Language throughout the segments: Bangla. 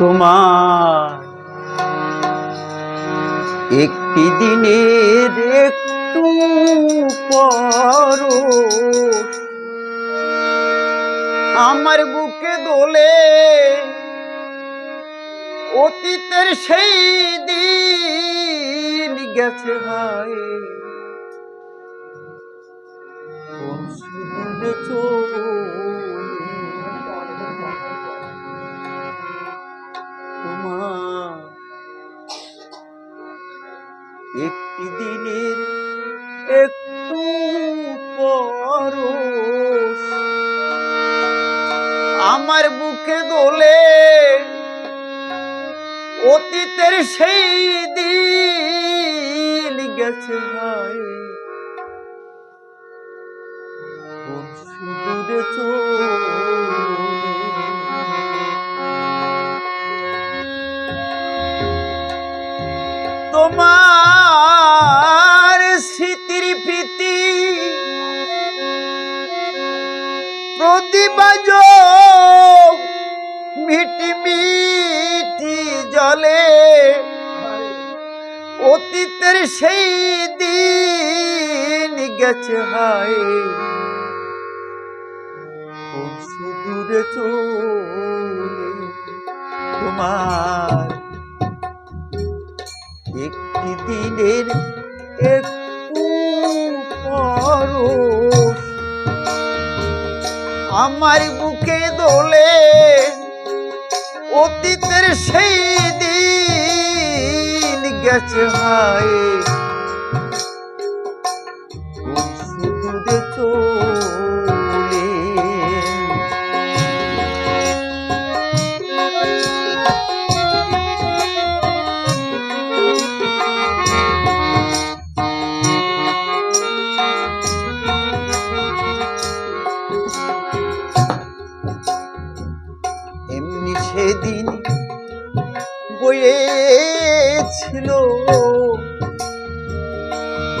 তোমার। একটি দিনের একটু পর আমার বুকে দোলে অতীতের সেই দিন গেছে হায়। কোন একটি দিনের একটু পরশ। আমার বুকে দোলে অতীতের সেই দিন গেছে কোন তোমার প্রতিবাজ মিটি মিটি জলে। অতীতের সেই দিন গেছে হায়। সুদূরে চলে তোমার? একটি দিনের একটু পরশ আমার বুকে দোলে অতীতের সেই দিন গেছে হায়। এমনি সেদিন বয়েছিল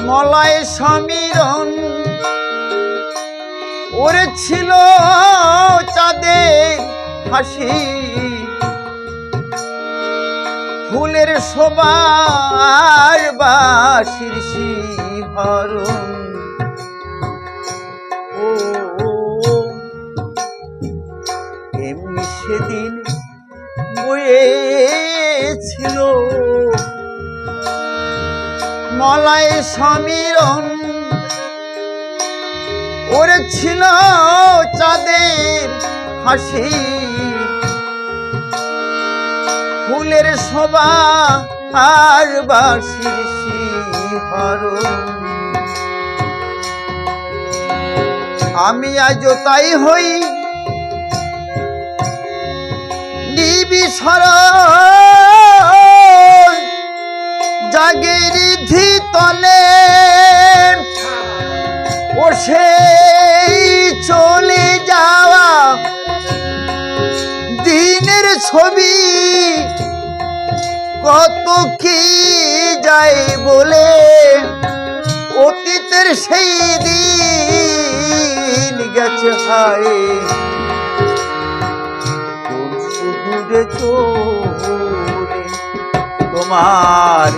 মলয় সমীরণ ওরে ছিল চাঁদে হাসি। ফুলের শোবার বাসির শিহরণ মলায় সমীরণ। ওরে ছিল চাঁদের হাসি। ফুলের শোভা আর বাসির শিহরণ। আমি আজ তাই হই। নিবিসর জাগের তলে। ও সেই চলে যাওয়া দিনের ছবি। কত কি যায় বলে অতীতের সেই দিন গেছে হায়। তোমার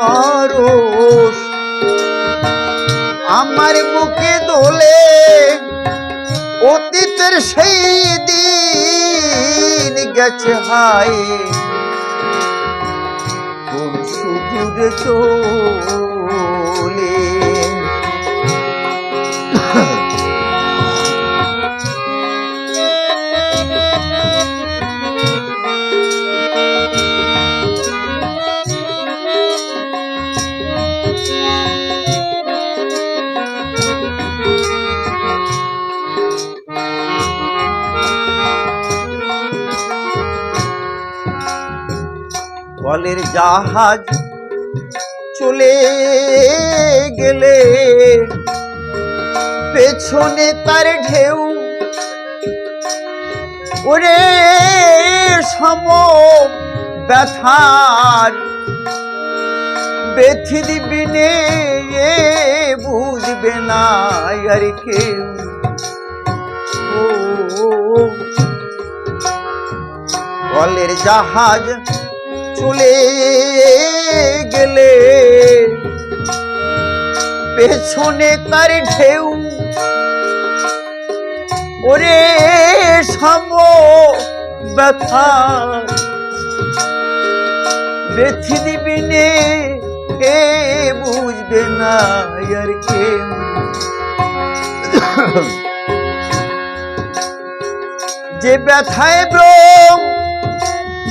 পরশ আমার বুকে দোলে অতীতের সেই দিন গেছে হাই কোন সুদূরে চলে বলের জাহাজ চলে গেলে। পেছনে তার ঢেউ, ওরে সম ব্যথার। বেথি দিবিনে বুঝবে না আর কেউ। কলের জাহাজ চলে গেলে পেছনে তার ঢেউ। ওরে সম ব্যথা। বেথি দিবি নে, কে বুঝবে না আর কেউ যে ব্যথায় ব্রম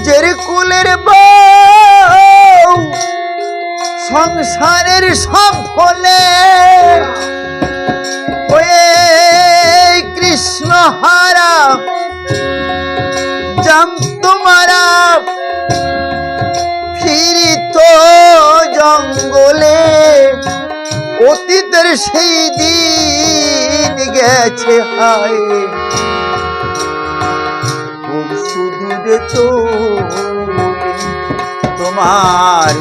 জের কুলের বউ, সংসারের সব ফলে। কৃষ্ণ হারা জাম তোমারা ফিরিত জঙ্গলে অতীতের সেই দিন গেছে হায়। তোমার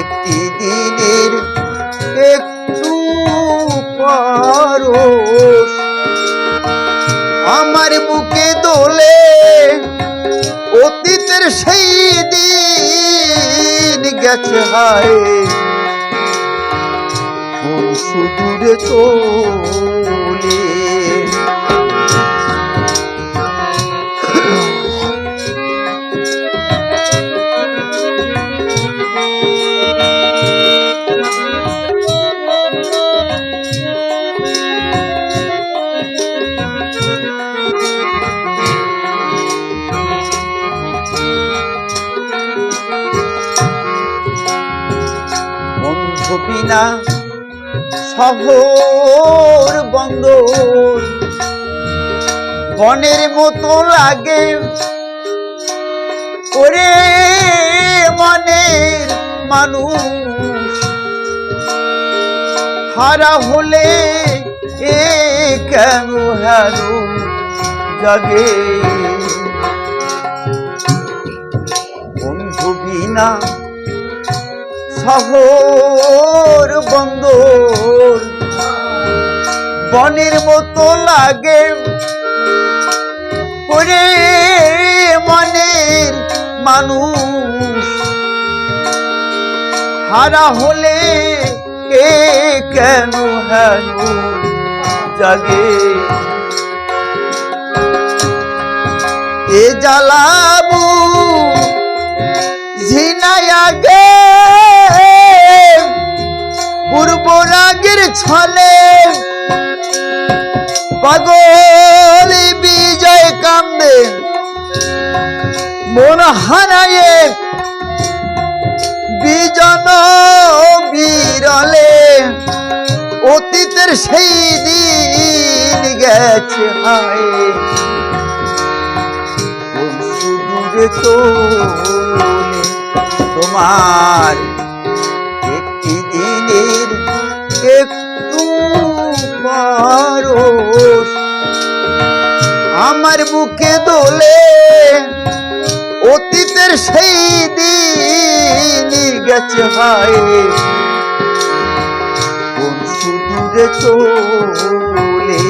একটি দিনের একটু পরশ। আমার বুকে দোলে অতীতের সেই দিন গেছে হায়। কোন সুদূরে চলে বিনা শহর বন্দর। বনের মতো লাগে ওরে মনের মানুষ। হারা হলে এ কেন হারু জাগে? বন্ধু বিনা শহর বন্দর। বনের মতো লাগে। করে মনের মানুষ। হারা হলে কে কেন হেন জাগে? এ জ্বালাবু ঝিনায়াগে ছলে পাগল বিজয় কান্দে মন হারায়ে বিজন বিরলে। অতীতের সেই দিন গেছে তোমার পরশ আমার বুকে দোলে অতীতের সেই দিন গেছে হায়। কোন সুদূরে চলে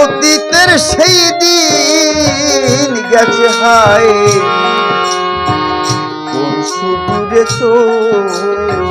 অতীতের সেই দিন গেছে হায়। কোন সুদূরে চলে